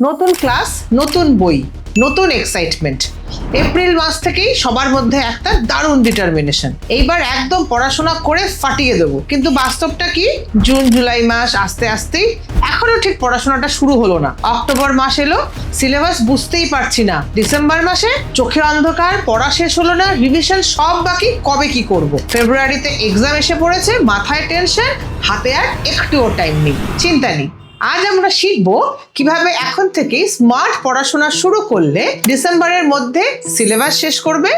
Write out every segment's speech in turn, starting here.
নতুন ক্লাস, নতুন বই, নতুন এক্সাইটমেন্ট এপ্রিল মাস থেকেই সবার মধ্যে একটা দারুণ ডিটারমিনেশন এইবার একদম পড়াশোনা করে ফাটিয়ে দেবো। কিন্তু বাস্তবটা কি? জুন জুলাই মাস আস্তে আস্তেই এখনও ঠিক পড়াশোনাটা শুরু হলো না। অক্টোবর মাস এলো সিলেবাস বুঝতেই পারছি না। ডিসেম্বর মাসে চোখে অন্ধকার, পড়া শেষ হলো না রিভিশন সব বাকি কবে কি করব? ফেব্রুয়ারিতে এক্সাম এসে পড়েছে, মাথায় টেনশন হাতে আর একটুও টাইম নেই। চিন্তা নেই। আজ আমরা শিখব কীভাবে এখন থেকে স্মার্ট পড়াশোনা শুরু করলে ডিসেম্বরের মধ্যে সিলেবাস শেষ করবে,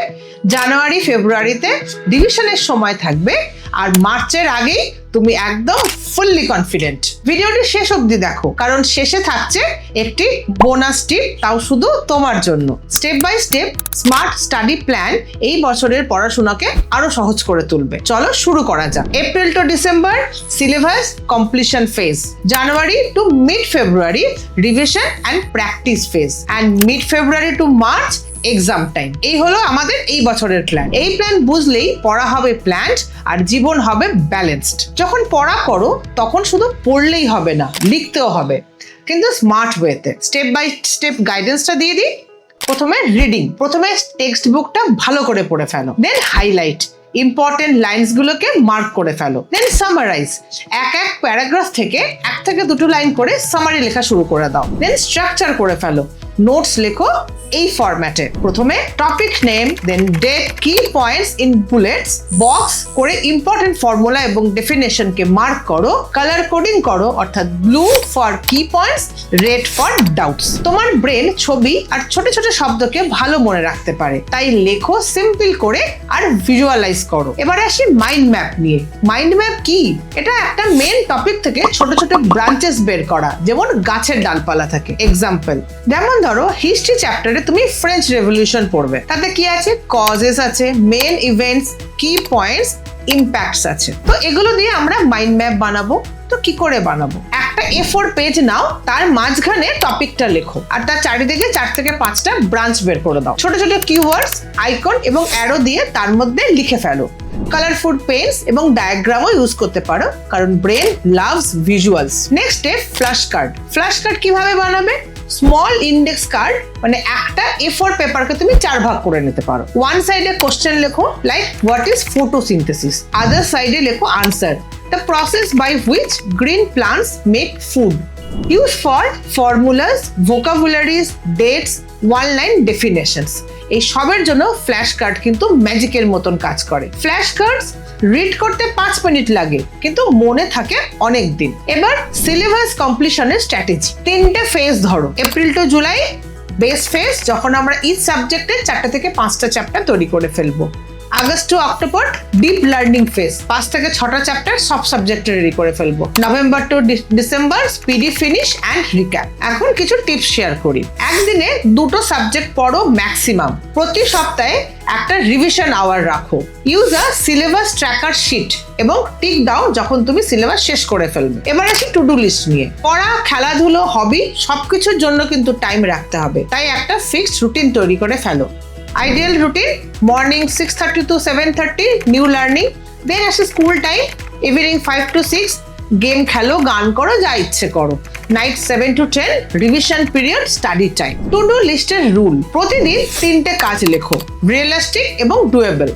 জানুয়ারি, ফেব্রুয়ারিতে ডিভিশনের সময় থাকবে আর মার্চের আগেই তুমি একদম ফুললি কনফিডেন্ট ভিডিওটি শেষ অবধি দেখো, কারণ শেষে থাকছে একটি বোনাস টিপ তাও শুধু তোমার জন্য। Step by step smart study plan এই বছরের পড়াশোনাকে আরও সহজ করে তুলবে। চলো শুরু করা যাক। April to December syllabus completion phase January to mid February revision and practice phase and mid February to March exam time এই হলো আমাদের এই বছরের প্ল্যান এই প্ল্যান বুঝলেই পড়া হবে প্ল্যান্ড আর জীবন হবে ব্যালেন্সড যখন পড়া করো, তখন শুধু পড়লেই হবে না, লিখতেও হবে। কিন্তু স্মার্ট ওয়েতে স্টেপ বাই স্টেপ গাইডেন্সটা দিয়ে দিই। প্রথমে রিডিং প্রথমে টেক্সট বুকটা ভালো করে পড়ে ফেলো। দেন হাইলাইট ইম্পর্টেন্ট লাইন্সগুলোকে মার্ক করে ফেলো। দেন সামারাইজ এক এক প্যারাগ্রাফ থেকে এক থেকে দুটো লাইন করে সামারি লেখা শুরু করে দাও। দেন স্ট্রাকচার করে ফেলো। নোটস লেখো এই ফরম্যাটে প্রথমে topic name then date key points in bullets box করে ইম্পর্টেন্ট ফর্মুলা এবং ডেফিনেশনকে মার্ক করো কালার কোডিং করো, অর্থাৎ blue for key points red for doubts তোমার ব্রেন ছবি আর ছোট ছোট শব্দকে ভালো মনে রাখতে পারে। তাই লেখো সিম্পল করে আর ভিজুয়ালাইজ করো। এবারে আসি মাইন্ড ম্যাপ নিয়ে। মাইন্ড ম্যাপ কি? এটা একটা মেন টপিক থেকে ছোট ছোট ব্রাঞ্চেস বের করা, যেমন গাছের ডালপালা থাকে। এক্সাম্পল যেমন ধরো হিস্ট্রি চ্যাপ্টারে তুমি ফ্রেঞ্চ রেভলিউশন পড়বে। তাতে কি আছে? কজেস আছে main events key points impacts আছে। তো এগুলো দিয়ে আমরা মাইন্ড ম্যাপ বানাবো। তো কি করে বানাবো? একটা এ ফোর পেজ নাও, তার মাঝখানে টপিকটা লেখো। আর তার চারিদিকে চার থেকে পাঁচটা ব্রাঞ্চ বের করে দাও। ছোট ছোট কিওয়ার্ডস আইকন এবং অ্যারো দিয়ে তার মধ্যে লিখে ফেলো। কালারফুল পেন্স এবং ডায়াগ্রামও ইউজ করতে পারো, কারণ brain loves visuals next step flash card flash card কীভাবে বানাবে? স্মল ইন্ডেক্স কার্ড মানে একটা এ ফোর পেপারকে তুমি চার ভাগ করে নিতে পারো। ওয়ান সাইডে কোশ্চেন লেখো like what is photosynthesis other সাইডে লেখো answer the process by which green plants make food use for formulas vocabularies dates one line definitions এই সবের জন্য ফ্ল্যাশ কার্ড কিন্তু ম্যাজিকের মতন কাজ করে। ফ্ল্যাশ কার্ডস রিড করতে পাঁচ মিনিট লাগে, কিন্তু মনে থাকে অনেক দিন এবার সিলেবাস কমপ্লিশনের স্ট্র্যাটেজি তিনটে ফেজ ধরো। April to July base phase যখন আমরা ইচ সাবজেক্টে চারটা থেকে পাঁচটা চ্যাপ্টার তৈরি করে ফেলব। August to October deep learning phase পাঁচ থেকে ছটা চ্যাপ্টার সব সাবজেক্টে রেডি করে ফেলব। November to December speedy finish and recap এখন কিছু টিপস শেয়ার করি। একদিনে দুটো সাবজেক্ট পড়ো ম্যাক্সিমাম প্রতি সপ্তাহে একটা রিভিশন আওয়ার রাখো। Use a syllabus tracker sheet এবং টিক দাও যখন তুমি সিলেবাস শেষ করে ফেলবে। এবার আসি টু ডু লিস্ট নিয়ে। পড়া, খেলাধুলো হবি সবকিছুর জন্য কিন্তু টাইম রাখতে হবে। তাই একটা ফিক্সড রুটিন তৈরি করে ফেলো। Morning six thirty to seven thirty new learning then আসে school time evening five to six game খেলো, গান করো, যা ইচ্ছে করো। Night seven to ten revision period study time to do লিস্টের রুল প্রতিদিন তিনটে কাজ লেখো রিয়েলিস্টিক এবং ডুয়েবল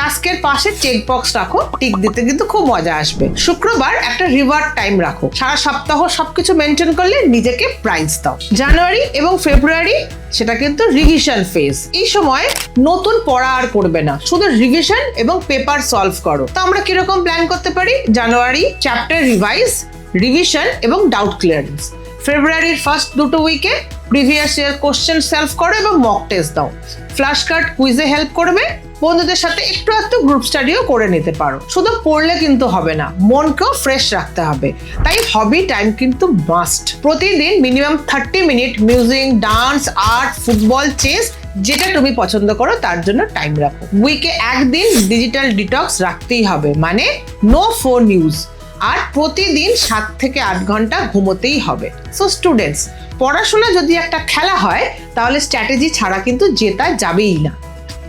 টাস্কের পাশে চেক বক্স রাখো টিক দিতে কিন্তু খুব মজা আসবে। শুক্রবার একটা রিওয়ার্ড টাইম রাখো। সারা সপ্তাহ সবকিছু মেনটেন করলে নিজেকে প্রাইজ দাও। জানুয়ারি এবং ফেব্রুয়ারি সেটা কিন্তু রিভিশন ফেজ এই সময় নতুন পড়া আর করবে না। শুধু রিভিশন এবং পেপার সলভ করো। তো আমরা কীরকম প্ল্যান করতে পারি? জানুয়ারি চ্যাপ্টার রিভাইজ রিভিশন এবং ডাউট ক্লিয়ারেন্স ফেব্রুয়ারির ফার্স্ট দুটো উইকে প্রিভিয়াস ইয়ার কোশ্চেন সলভ করো এবং মক টেস্ট দাও। ফ্ল্যাশ কার্ড কুইজে হেল্প করবে। বন্ধুদের সাথে একটু একটু গ্রুপ স্টাডিও করে নিতে পারো। শুধু পড়লে কিন্তু হবে না, মনকেও ফ্রেশ রাখতে হবে। তাই হবি টাইম কিন্তু মাস্ট প্রতিদিন minimum thirty minute music dance art football chess যেটা তুমি পছন্দ করো, তার জন্য টাইম রাখো। উইকে একদিন ডিজিটাল ডিটক্স রাখতেই হবে মানে নো ফোন ইউজ আর প্রতিদিন সাত থেকে আট ঘণ্টা ঘুমোতেই হবে। সো স্টুডেন্টস পড়াশোনা যদি একটা খেলা হয়, তাহলে স্ট্র্যাটেজি ছাড়া কিন্তু জেতা যাবেই না।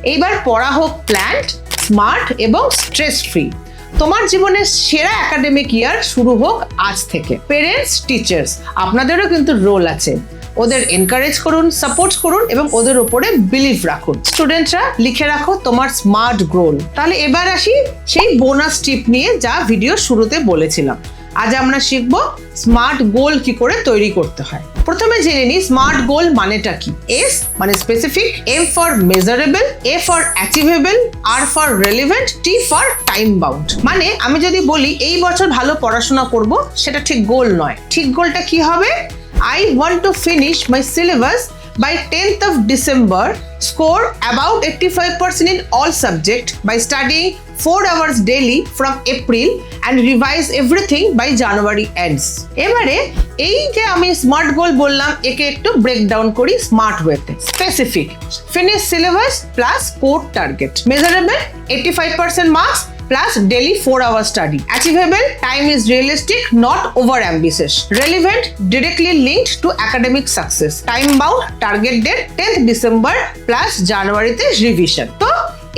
এইবার পড়া হোক প্ল্যান্ট, স্মার্ট এবং স্ট্রেস ফ্রি তোমার জীবনের সেরা একাডেমিক ইয়ার শুরু হোক আজ থেকে। পেরেন্টস টিচার্স আপনাদেরও কিন্তু রোল আছে। ওদের এনকারেজ করুন সাপোর্ট করুন এবং ওদের উপরে বিলিভ রাখুন। স্টুডেন্টরা লিখে রাখো তোমার স্মার্ট গোল তাহলে এবার আসি সেই বোনাস টিপ নিয়ে যা ভিডিও শুরুতে বলেছিলাম। আজ আমরা শিখব স্মার্ট গোল কি করে তৈরি করতে হয়। প্রথমে জেনে নিই স্মার্ট গোল মানেটা কি? এস মানে specific M for measurable A for achievable R for relevant T for time bound মানে আমি যদি বলি এই বছর ভালো পড়াশোনা করব, সেটা ঠিক গোল নয়। ঠিক গোলটা কি হবে? I want to finish my syllabus by 10th of December, score about 85% in all subject by studying 4 hours daily from April and revise everything by January ends. এবারে এই যে আমি স্মার্ট গোল বললাম একে একটু ব্রেকডাউন করি স্মার্ট ওয়েতে specific finish syllabus plus code target measurable 85% marks plus daily 4 hour study. Achievable time is realistic, not over ambitious. Relevant, directly linked to academic success. Time bound, target date 10th December plus জানুয়ারিতে revision তো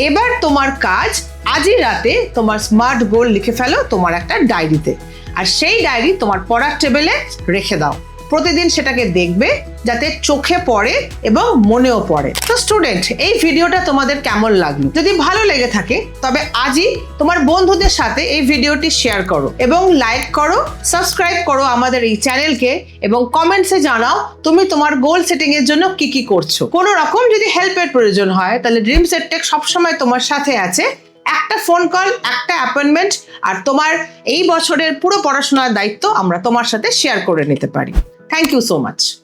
এবার তোমার কাজ আজই রাতে তোমার smart গোল লিখে ফেলো তোমার একটা ডায়েরিতে আর সেই ডায়েরি তোমার পড়ার টেবিলে রেখে দাও প্রতিদিন সেটাকে দেখবে যাতে চোখে পড়ে এবং মনেও পড়ে। তো স্টুডেন্ট এই ভিডিওটা তোমাদের কেমন লাগল? যদি ভালো লেগে থাকে, তবে আজই তোমার বন্ধুদের সাথে এই ভিডিওটি শেয়ার করো এবং লাইক করো সাবস্ক্রাইব করো আমাদের এই চ্যানেলকে এবং কমেন্টসে জানাও তুমি তোমার গোল সেটিং এর জন্য কি কি করছ। কোনো রকম যদি হেল্পের প্রয়োজন হয়, তাহলে ড্রিম সেট টেক সবসময় তোমার সাথে আছে। একটা ফোন কল একটা অ্যাপয়েন্টমেন্ট আর তোমার এই বছরের পুরো পড়াশোনার দায়িত্ব আমরা তোমার সাথে শেয়ার করে নিতে পারি। Thank you so much.